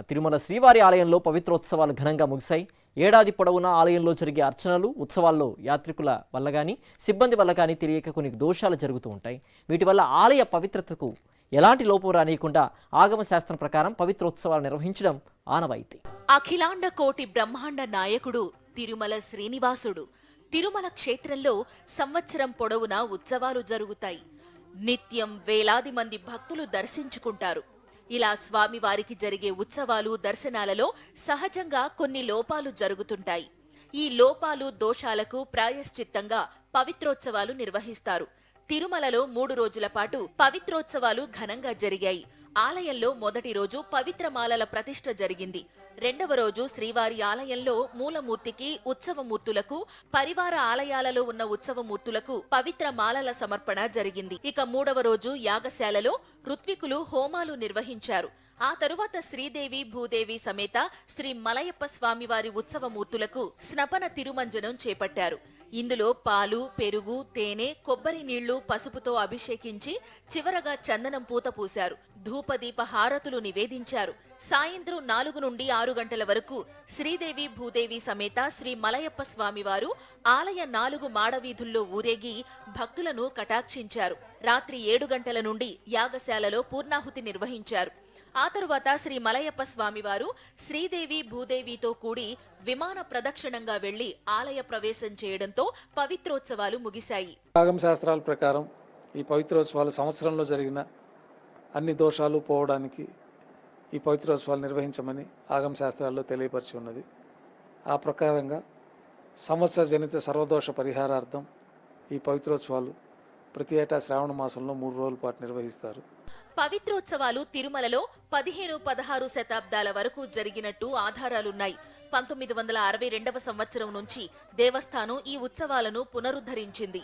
తిరుమల శ్రీవారి ఆలయంలో పవిత్రోత్సవాలు ఘనంగా ముగిశాయి. ఏడాది పొడవునా ఆలయంలో జరిగే అర్చనలు ఉత్సవాల్లో యాత్రికుల వల్ల కానీ సిబ్బంది వల్ల కానీ తెలియక కొన్ని దోషాలు జరుగుతూ ఉంటాయి. వీటి వల్ల ఆలయ పవిత్రతకు ఎలాంటి లోపం రానియకుండా ఆగమ శాస్త్రం ప్రకారం పవిత్రోత్సవాలు నిర్వహించడం ఆనవాయితీ. అఖిలాండ కోటి బ్రహ్మాండ నాయకుడు తిరుమల శ్రీనివాసుడు తిరుమల క్షేత్రంలో సంవత్సరం పొడవునా ఉత్సవాలు జరుగుతాయి. నిత్యం వేలాది మంది భక్తులు దర్శించుకుంటారు. ఇలా స్వామివారికి జరిగే ఉత్సవాలు దర్శనాలలో సహజంగా కొన్ని లోపాలు జరుగుతుంటాయి. ఈ లోపాలు దోషాలకు ప్రాయశ్చిత్తంగా పవిత్రోత్సవాలు నిర్వహిస్తారు. తిరుమలలో మూడు రోజుల పాటు పవిత్రోత్సవాలు ఘనంగా జరిగాయి. ఆలయంలో మొదటి రోజు పవిత్రమాలల ప్రతిష్ఠ జరిగింది. రెండవ రోజు శ్రీవారి ఆలయంలో మూలమూర్తికి ఉత్సవమూర్తులకు పరివార ఆలయాలలో ఉన్న ఉత్సవమూర్తులకు పవిత్ర మాలల సమర్పణ జరిగింది. ఇక మూడవ రోజు యాగశాలలో ఋత్వికులు హోమాలు నిర్వహించారు. ఆ తరువాత శ్రీదేవి భూదేవి సమేత శ్రీ మలయప్ప స్వామివారి ఉత్సవమూర్తులకు స్నపన తిరుమంజనం చేపట్టారు. ఇందులో పాలు పెరుగు తేనె కొబ్బరి నీళ్ళు పసుపుతో అభిషేకించి చివరగా చందనం పూత పూశారు. ధూపదీప హారతులు నివేదించారు. సాయంత్రం నాలుగు నుండి ఆరు గంటల వరకు శ్రీదేవి భూదేవి సమేత శ్రీ మలయప్ప స్వామివారు ఆలయ నాలుగు మాడవీధుల్లో ఊరేగి భక్తులను కటాక్షించారు. రాత్రి ఏడు గంటల నుండి యాగశాలలో పూర్ణాహుతి నిర్వహించారు. ఆ తరువాత శ్రీ మలయప్ప స్వామివారు శ్రీదేవి భూదేవితో కూడి విమాన ప్రదక్షిణంగా వెళ్ళి ఆలయ ప్రవేశం చేయడంతో పవిత్రోత్సవాలు ముగిశాయి. ఆగమ శాస్త్రాల ప్రకారం ఈ పవిత్రోత్సవాలు సంవత్సరంలో జరిగిన అన్ని దోషాలు పోవడానికి ఈ పవిత్రోత్సవాలు నిర్వహించమని ఆగమ శాస్త్రాల్లో తెలియపరిచి ఉన్నది. ఆ ప్రకారంగా సంవత్సర జనిత సర్వదోష పరిహారార్థం ఈ పవిత్రోత్సవాలు ప్రతి ఏటా శ్రావణ మాసంలో మూడు రోజుల పాటు నిర్వహిస్తారు. పవిత్రోత్సవాలు తిరుమలలో పదిహేను పదహారు శతాబ్దాల వరకు జరిగినట్టు ఆధారాలున్నాయి. పంతొమ్మిది వందల అరవై రెండవ సంవత్సరం నుంచి దేవస్థానం ఈ ఉత్సవాలను పునరుద్ధరించింది.